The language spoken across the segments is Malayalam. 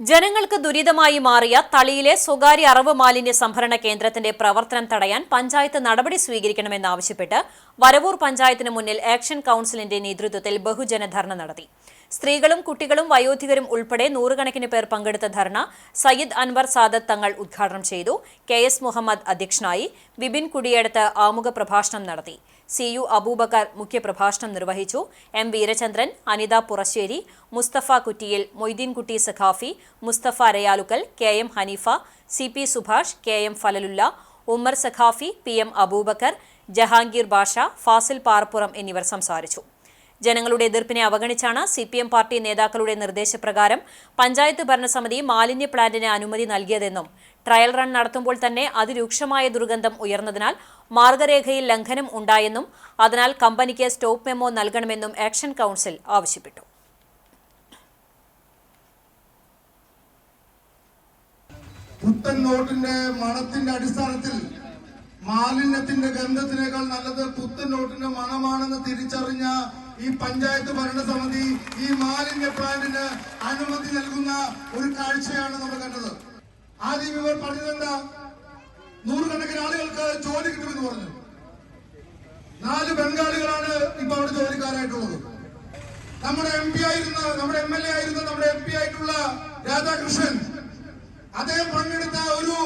ജനങ്ങൾക്ക് ദുരിതമായി മാറിയ തളിയിലെ സ്വകാര്യ അറവ് മാലിന്യ സംഭരണ കേന്ദ്രത്തിന്റെ പ്രവർത്തനം തടയാൻ പഞ്ചായത്ത് നടപടി സ്വീകരിക്കണമെന്നാവശ്യപ്പെട്ട് വരവൂർ പഞ്ചായത്തിന് മുന്നിൽ ആക്ഷൻ കൌൺസിലിന്റെ നേതൃത്വത്തിൽ ബഹുജന ധർണ നടത്തി. സ്ത്രീകളും കുട്ടികളും വയോധികരും ഉൾപ്പെടെ നൂറുകണക്കിന് പേർ പങ്കെടുത്ത ധർണ സയ്യിദ് അൻവർ സാദത്ത് തങ്ങൾ ഉദ്ഘാടനം ചെയ്തു. കെ എസ് മുഹമ്മദ് അധ്യക്ഷനായി വിപിൻ കുടിയെടുത്ത് ആമുഖ പ്രഭാഷണം നടത്തി. സി യു അബൂബക്കർ മുഖ്യപ്രഭാഷണം നിർവഹിച്ചു. M Veerachandran Anitha Purassery Musthafa Kuttiyil Moideenkutty Sakhafi Musthafa Rayalukkal K M Haneefa C P Subhash K M Falalulla Ummer Sakhafi P M Abubakar Jahangir Basha Fazil Parappuram എന്നിവർ സംസാരിച്ചു. ജനങ്ങളുടെ എതിർപ്പിനെ അവഗണിച്ചാണ് സി പി എം പാർട്ടി നേതാക്കളുടെ നിർദ്ദേശപ്രകാരം പഞ്ചായത്ത് ഭരണസമിതി മാലിന്യ പ്ലാന്റിന് അനുമതി നൽകിയതെന്നും ട്രയൽ റൺ നടത്തുമ്പോൾ തന്നെ അതിരൂക്ഷമായ ദുർഗന്ധം ഉയർന്നതിനാൽ മാർഗരേഖയിൽ ലംഘനം ഉണ്ടായെന്നും അതിനാൽ കമ്പനിക്ക് സ്റ്റോപ്പ് മെമ്മോ നൽകണമെന്നും ആക്ഷൻ കൌൺസിൽ ആവശ്യപ്പെട്ടു. പുത്തൻ നോട്ടിന്റെ മണത്തിന്റെ അടിസ്ഥാനത്തിൽ മാലിന്യത്തിന്റെ ഗന്ധത്തിനേക്കാൾ നല്ലത് പുത്തൻ നോട്ടിന്റെ മണമാണെന്ന് തിരിച്ചറിഞ്ഞ ഈ പഞ്ചായത്ത് ഭരണസമിതി ഈ മാലിന്യ പ്ലാന്റിന് അനുമതി നൽകുന്ന ഒരു കാഴ്ചയാണ് നമ്മൾ കണ്ടത്. ആദ്യം ഇവർ പറഞ്ഞതെന്താ? നൂറുകണക്കിന് ആളുകൾക്ക് ജോലി കിട്ടുമെന്ന് പറഞ്ഞു. നാല് ബംഗാളികളാണ് ഇപ്പൊ അവിടെ ജോലിക്കാരായിട്ടുള്ളത്. നമ്മുടെ എം പി ആയിരുന്ന നമ്മുടെ എം എൽ എ ആയിരുന്ന നമ്മുടെ എം പി ആയിട്ടുള്ള രാധാകൃഷ്ണൻ അദ്ദേഹം പങ്കെടുത്ത ഒരു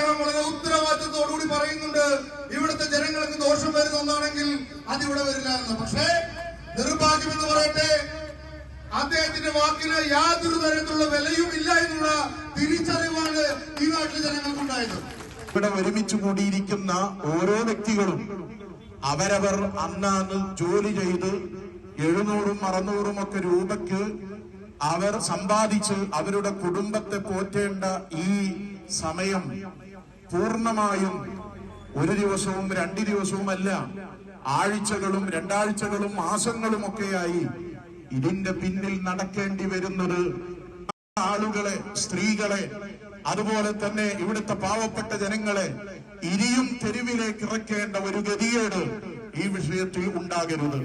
അദ്ദേഹം വളരെ ഉത്തരവാദിത്തത്തോടുകൂടി പറയുന്നുണ്ട് ഇവിടുത്തെ ജനങ്ങൾക്ക് ദോഷം വരുന്ന ഒന്നാണെങ്കിൽ അതിവിടെ വരില്ല എന്ന്. പക്ഷേ നിർഭാഗ്യം എന്ന് പറയട്ടെ അദ്ദേഹത്തിന്റെ വാക്കിന് യാതൊരു തരത്തിലുള്ള വിലയും ഇല്ല എന്നുള്ള തിരിച്ചറിവാണ് ഈ നാട്ടിലെ ജനങ്ങൾക്കുണ്ടായത്. ഇവിടെ ഒരുമിച്ച് കൂടിയിരിക്കുന്ന ഓരോ വ്യക്തികളും അവരവർ അന്നാന്ന് ജോലി ചെയ്ത് എഴുന്നൂറും അറുന്നൂറും ഒക്കെ രൂപയ്ക്ക് അവർ സമ്പാദിച്ച് അവരുടെ കുടുംബത്തെ പോറ്റേണ്ട ഈ സമയം പൂർണമായും ഒരു ദിവസവും രണ്ട് ദിവസവുമല്ല ആഴ്ചകളും രണ്ടാഴ്ചകളും മാസങ്ങളും ഒക്കെയായി ഇതിന്റെ പിന്നിൽ നടക്കേണ്ടി വരുന്നത് ആളുകളെ സ്ത്രീകളെ അതുപോലെ തന്നെ ഇവിടുത്തെ പാവപ്പെട്ട ജനങ്ങളെ ഇനിയും തെരുവിലേക്ക് ഇറക്കേണ്ട ഒരു ഗതികേട് ഈ വിഷയത്തിൽ ഉണ്ടാകരുത്.